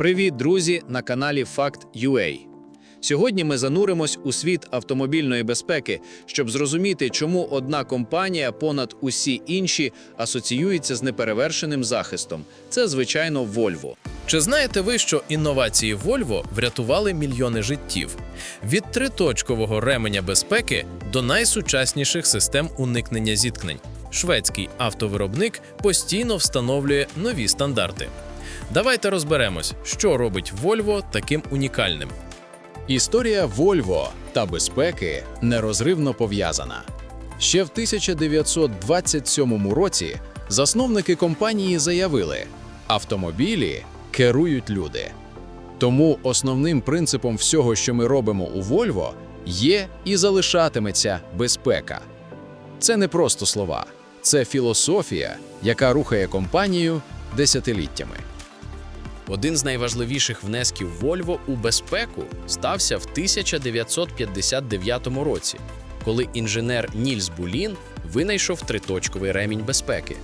Привіт, друзі, на каналі Fact.ua. Сьогодні ми зануримось у світ автомобільної безпеки, щоб зрозуміти, чому одна компанія понад усі інші асоціюється з неперевершеним захистом. Це, звичайно, Volvo. Чи знаєте ви, що інновації Volvo врятували мільйони життів? Від триточкового ременя безпеки до найсучасніших систем уникнення зіткнень. Шведський автовиробник постійно встановлює нові стандарти. Давайте розберемось, що робить Volvo таким унікальним. Історія Volvo та безпеки нерозривно пов'язана. Ще в 1927 році засновники компанії заявили: автомобілі керують люди. Тому основним принципом всього, що ми робимо у Volvo, є і залишатиметься безпека. Це не просто слова, це філософія, яка рухає компанію десятиліттями. Один з найважливіших внесків Volvo у безпеку стався в 1959 році, коли інженер Нільс Булін винайшов триточковий ремінь безпеки.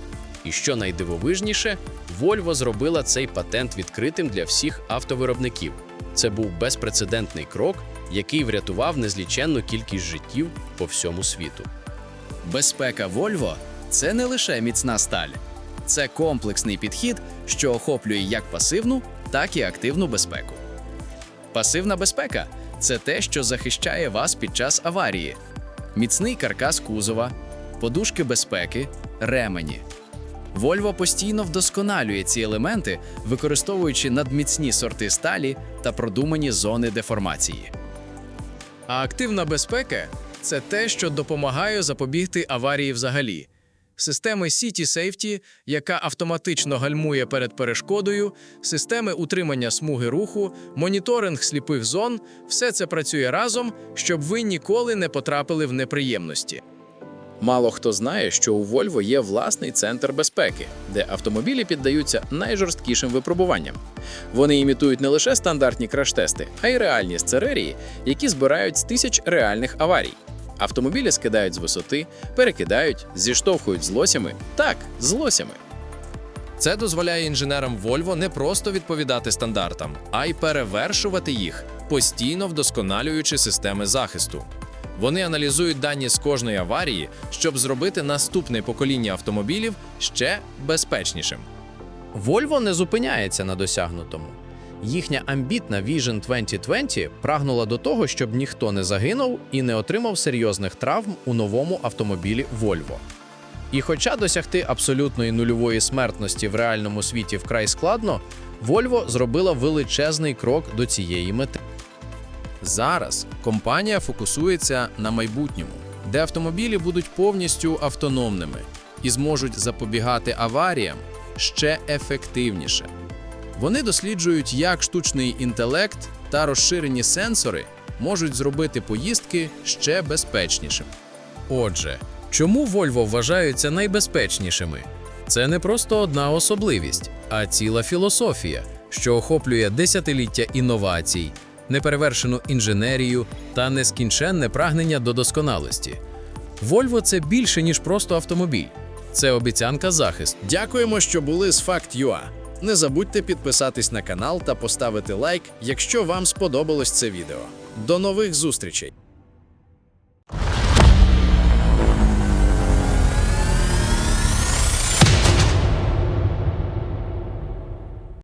І що найдивовижніше, Volvo зробила цей патент відкритим для всіх автовиробників. Це був безпрецедентний крок, який врятував незліченну кількість життів по всьому світу. Безпека Volvo – це не лише міцна сталь, це комплексний підхід, що охоплює як пасивну, так і активну безпеку. Пасивна безпека це те, що захищає вас під час аварії, міцний каркас кузова, подушки безпеки, ремені. Volvo постійно вдосконалює ці елементи, використовуючи надміцні сорти сталі та продумані зони деформації. А активна безпека це те, що допомагає запобігти аварії взагалі. Системи City Safety, яка автоматично гальмує перед перешкодою, системи утримання смуги руху, моніторинг сліпих зон все це працює разом, щоб ви ніколи не потрапили в неприємності. Мало хто знає, що у Volvo є власний центр безпеки, де автомобілі піддаються найжорсткішим випробуванням. Вони імітують не лише стандартні краш-тести, а й реальні сценарії, які збирають з тисяч реальних аварій. Автомобілі скидають з висоти, перекидають, зіштовхують з лосями. Так, з лосями. Це дозволяє інженерам Volvo не просто відповідати стандартам, а й перевершувати їх, постійно вдосконалюючи системи захисту. Вони аналізують дані з кожної аварії, щоб зробити наступне покоління автомобілів ще безпечнішим. Volvo не зупиняється на досягнутому. Їхня амбітна Vision 2020 прагнула до того, щоб ніхто не загинув і не отримав серйозних травм у новому автомобілі Volvo. І хоча досягти абсолютної нульової смертності в реальному світі вкрай складно, Volvo зробила величезний крок до цієї мети. Зараз компанія фокусується на майбутньому, де автомобілі будуть повністю автономними і зможуть запобігати аваріям ще ефективніше. Вони досліджують, як штучний інтелект та розширені сенсори можуть зробити поїздки ще безпечнішими. Отже, чому Volvo вважаються найбезпечнішими? Це не просто одна особливість, а ціла філософія, що охоплює десятиліття інновацій, неперевершену інженерію та нескінченне прагнення до досконалості. Volvo – це більше ніж просто автомобіль. Це обіцянка захисту. Дякуємо, що були з Fact.ua. Не забудьте підписатись на канал та поставити лайк, якщо вам сподобалось це відео. До нових зустрічей!